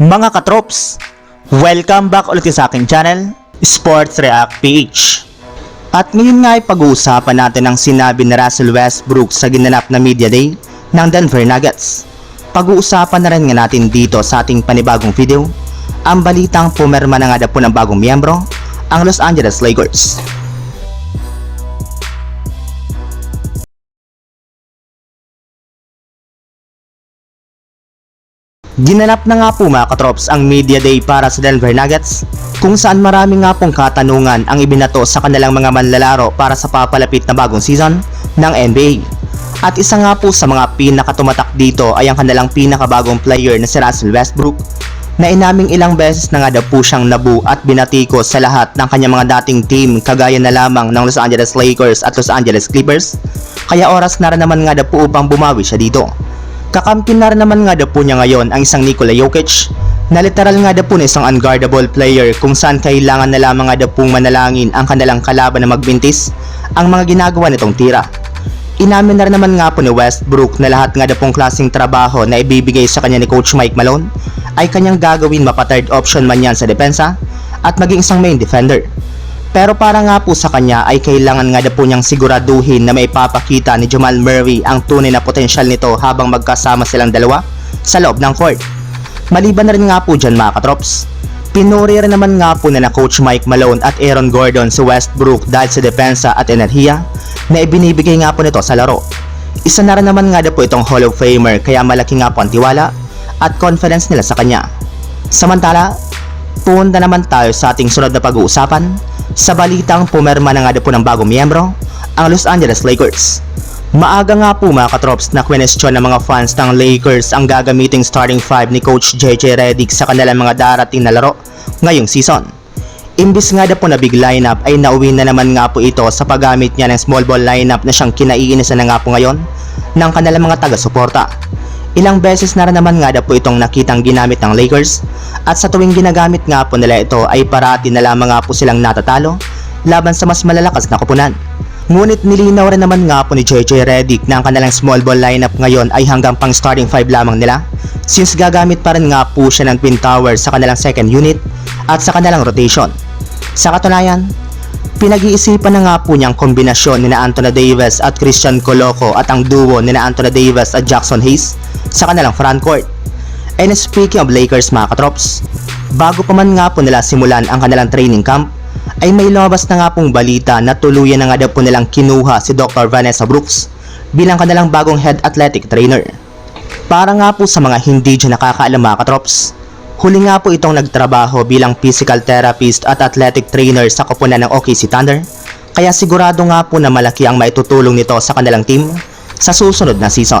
Mga katrops, welcome back ulit sa aking channel, Sports React PH. At ngayon nga ay pag-uusapan natin ang sinabi ni Russell Westbrook sa ginanap na Media Day ng Denver Nuggets. Pag-uusapan na rin nga natin dito sa ating panibagong video, ang balitang pumerma na nga po ng bagong miyembro, ang Los Angeles Lakers. Ginanap na nga po mga katrops ang media day para sa Denver Nuggets kung saan marami nga pong katanungan ang ibinato sa kanilang mga manlalaro para sa papalapit na bagong season ng NBA. At isa nga po sa mga pinakatumatak dito ay ang kanilang pinakabagong player na si Russell Westbrook na inaming ilang beses na nga daw po siyang nabu at binatiko sa lahat ng kanyang mga dating team kagaya na lamang ng Los Angeles Lakers at Los Angeles Clippers kaya oras na rin naman nga daw po upang bumawi siya dito. Kakampi na rin naman nga daw po niya ngayon ang isang Nikola Jokic na literal nga daw po na isang unguardable player kung saan kailangan na lamang nga daw pong manalangin ang kanilang kalaban na magbintis ang mga ginagawa nitong tira. Inamin na rin naman nga po ni Westbrook na lahat nga daw pong klaseng trabaho na ibibigay sa kanya ni Coach Mike Malone ay kanyang gagawin mapa third option man yan sa depensa at maging isang main defender. Pero para nga po sa kanya ay kailangan nga na po niyang siguraduhin na maipapakita ni Jamal Murray ang tunay na potensyal nito habang magkasama silang dalawa sa loob ng court. Maliban na rin nga po dyan mga katrops, pinuri rin naman nga po na na Coach Mike Malone at Aaron Gordon si Westbrook dahil sa depensa at enerhiya na ibinibigay nga po nito sa laro. Isa na rin naman nga na po itong Hall of Famer kaya malaki nga po ang tiwala at confidence nila sa kanya. Samantala, punta naman tayo sa ating sunod na pag-uusapan sa balitang pumerma na nga po ng bagong miyembro, ang Los Angeles Lakers. Maaga nga po mga katrops na kwenestyon ng mga fans ng Lakers ang gagamiting starting five ni Coach JJ Redick sa kanilang mga darating na laro ngayong season. Imbis nga daw po na big lineup ay nauwi na naman nga po ito sa paggamit niya ng small ball lineup na siyang kinaiinisan na nga po ngayon ng kanilang mga taga-suporta. Ilang beses na rin naman nga daw po itong nakitang ginamit ng Lakers at sa tuwing ginagamit nga po nila ito ay parati na lamang nga po silang natatalo laban sa mas malalakas na kupunan. Ngunit nilinaw rin naman nga po ni JJ Redick na ang kanilang small ball lineup ngayon ay hanggang pang starting 5 lamang nila since gagamit pa rin nga po siya ng pin tower sa kanilang second unit at sa kanilang rotation. Sa katunayan, Pinag-iisipan na nga po niyang kombinasyon ni na Anthony Davis at Christian Coloco at ang duo ni na Anthony Davis at Jackson Hayes sa kanilang frontcourt. And speaking of Lakers mga katrops, bago pa man nga po nila simulan ang kanilang training camp, ay may lumabas na nga pong balita na tuluyan na nga daw po nilang kinuha si Dr. Vanessa Brooks bilang kanilang bagong head athletic trainer. Para nga po sa mga hindi dyan nakakaalam mga katrops, Huli nga po itong nagtrabaho bilang physical therapist at athletic trainer sa koponan ng OKC Thunder, kaya sigurado nga po na malaki ang maitutulong nito sa kanilang team sa susunod na season.